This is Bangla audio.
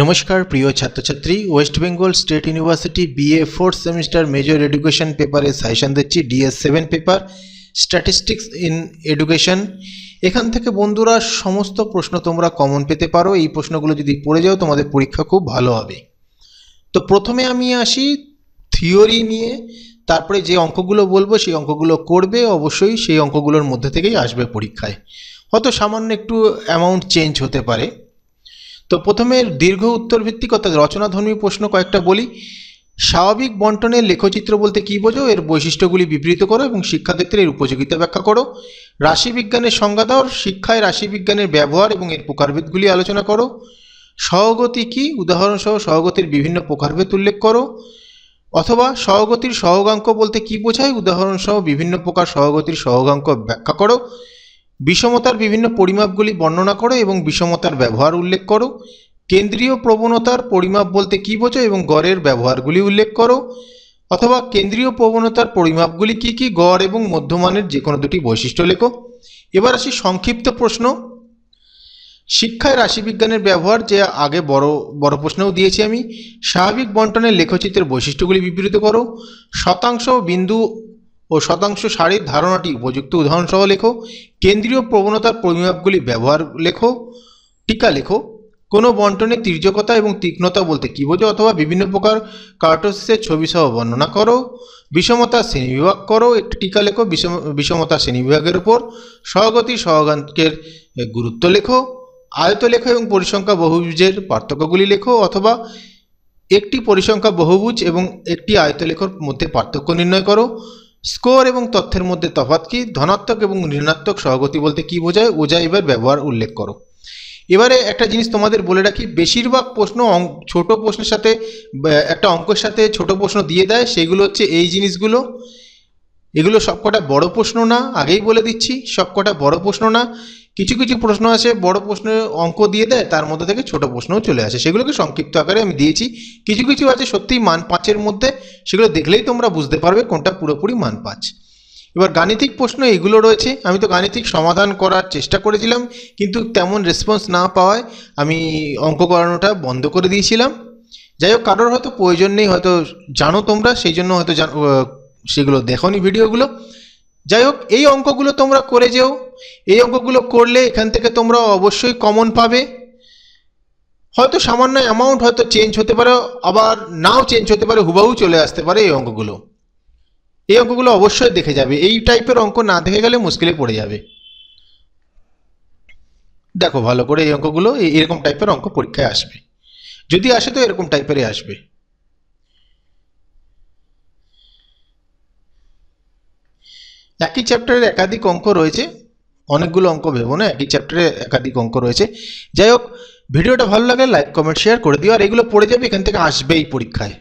নমস্কার, প্রিয় ছাত্রছাত্রী। West Bengal state university BA fourth semester major education পেপারে সাজেশন দিচ্ছি DS seven paper statistics in education এখান থেকে বন্ধুরা, সমস্ত প্রশ্ন তোমরা কমন পেতে পারো। এই প্রশ্নগুলো যদি পড়ে যাও, তোমাদের পরীক্ষা খুব ভালো হবে। তো প্রথমে আমি আসি থিওরি নিয়ে। তারপরে যে অঙ্কগুলো বলব, সেই অঙ্কগুলো করবে। অবশ্যই সেই অঙ্কগুলোর মধ্যে থেকেই আসবে পরীক্ষায়। হয়তো সামান্য একটু অ্যামাউন্ট চেঞ্জ হতে পারে। তো প্রথমে দীর্ঘ উত্তর ভিত্তিক অর্থাৎ রচনাধর্মী প্রশ্ন কয়েকটা বলি। স্বাভাবিক বন্টনের লেখচিত্র বলতে কী বোঝো? এর বৈশিষ্ট্যগুলি বিবৃত করো এবং শিক্ষাক্ষেত্রে এর উপযোগিতা ব্যাখ্যা করো। রাশিবিজ্ঞানের সংজ্ঞা দাও শিক্ষায় রাশিবিজ্ঞানের ব্যবহার এবং এর প্রকারভেদগুলি আলোচনা করো। সহগতি কী? উদাহরণসহ সহগতির বিভিন্ন প্রকারভেদ উল্লেখ করো। অথবা সহগতির সহগাঙ্ক বলতে কী বোঝায়? উদাহরণসহ বিভিন্ন প্রকার সহগতির সহগাঙ্ক ব্যাখ্যা করো। বিষমতার বিভিন্ন পরিমাপগুলি বর্ণনা করো এবং বিষমতার ব্যবহার উল্লেখ করো। কেন্দ্রীয় প্রবণতার পরিমাপ বলতে কী বোঝো এবং গড়ের ব্যবহারগুলি উল্লেখ করো। অথবা কেন্দ্রীয় প্রবণতার পরিমাপগুলি কী কী? গড় এবং মধ্যমানের যে কোনো দুটি বৈশিষ্ট্য লেখো। এবার আসি সংক্ষিপ্ত প্রশ্ন। শিক্ষায় রাশিবিজ্ঞানের ব্যবহার যে আগে বড় বড় প্রশ্নও দিয়েছি আমি, স্বাভাবিক বন্টনের লেখচিত্রের বৈশিষ্ট্যগুলি বিবৃত করো। শতাংশ বিন্দু ও শতাংশ সারির ধারণাটি উপযুক্ত। উদাহরণসহ লেখো, কেন্দ্রীয় প্রবণতার পরিমাপগুলি ব্যবহার লেখো, টিকা লেখো। কোনো বন্টনের তির্যকতা এবং তীক্ষ্ণতা বলতে কী বোঝো অথবা বিভিন্ন প্রকার কার্টোসিসের ছবি সহ বর্ণনা করো। বিষমতা শ্রেণীবিভাগ করো, একটি টিকা লেখো, বিষম, বিষমতা শ্রেণীবিভাগের উপর সহগতি সহগান্তের গুরুত্ব লেখো। আয়ত লেখো এবং পরিসংখ্যা বহুভুজের পার্থক্যগুলি লেখো অথবা একটি পরিসংখ্যা বহুভুজ এবং একটি আয়ত আয়তলেখর মধ্যে পার্থক্য নির্ণয় করো। স্কোর এবং তথ্যের মধ্যে তফাৎ কি? ধনাত্মক এবং ঋণাত্মক সহগতি বলতে কি বোঝায়? ওজা এবার ব্যবহার উল্লেখ করো। এবারে একটা জিনিস তোমাদের বলে রাখি, বেশিরভাগ প্রশ্ন ছোট প্রশ্নের সাথে একটা অঙ্কের সাথে ছোট প্রশ্ন দিয়ে দেয়, সেগুলো হচ্ছে এই জিনিসগুলো। এগুলো সবকটা বড় প্রশ্ন না, আগেই বলে দিচ্ছি, সবকটা বড় প্রশ্ন না। কিছু কিছু প্রশ্ন আছে, বড় প্রশ্ন অঙ্ক দিয়ে দেয়, তার মধ্যে থেকে ছোট প্রশ্নও চলে আসে। সেগুলোকে সংক্ষিপ্ত আকারে আমি দিয়েছি। কিছু কিছু আছে সত্যিই মান পাঁচের মধ্যে, সেগুলো দেখলেই তোমরা বুঝতে পারবে কোনটা পুরোপুরি মান পাঁচ। এবার গাণিতিক প্রশ্ন এগুলো রয়েছে, আমি তো গাণিতিক সমাধান করার চেষ্টা করেছিলাম, কিন্তু তেমন রেসপন্স না পাওয়ায় আমি অঙ্ক করানোটা বন্ধ করে দিয়েছিলাম। যাই হোক, কারোর হয়তো প্রয়োজন নেই, হয়তো জানো তোমরা, সেই জন্য হয়তো সেগুলো দেখোনি ভিডিওগুলো। যাই হোক এই অঙ্কগুলো তোমরা করে যেও। এই অঙ্কগুলো করলে এখান থেকে তোমরা অবশ্যই কমন পাবে। হয়তো সামান্য অ্যামাউন্ট হয়তো চেঞ্জ হতে পারে, আবার নাও চেঞ্জ হতে পারে, হুবাহু চলে আসতে পারে এই অঙ্কগুলো। এই অঙ্কগুলো অবশ্যই দেখে যাবে। এই টাইপের অঙ্ক না দেখে গেলে মুশকিলে পড়ে যাবে। দেখো, ভালো করে এই অঙ্কগুলো এরকম টাইপের অঙ্ক পরীক্ষায় আসবে। যদি আসে তো এরকম টাইপেরই আসবে। একই চ্যাপ্টারের একাধিক অঙ্ক রয়েছে, অনেকগুলো অঙ্ক ভেবো না, একই চ্যাপ্টারে একাধিক অঙ্ক রয়েছে। যাই হোক, ভিডিওটা ভালো লাগে লাইক কমেন্ট শেয়ার করে দিও, আর এগুলো পড়ে যাবে, এখান থেকে আসবেই পরীক্ষায়।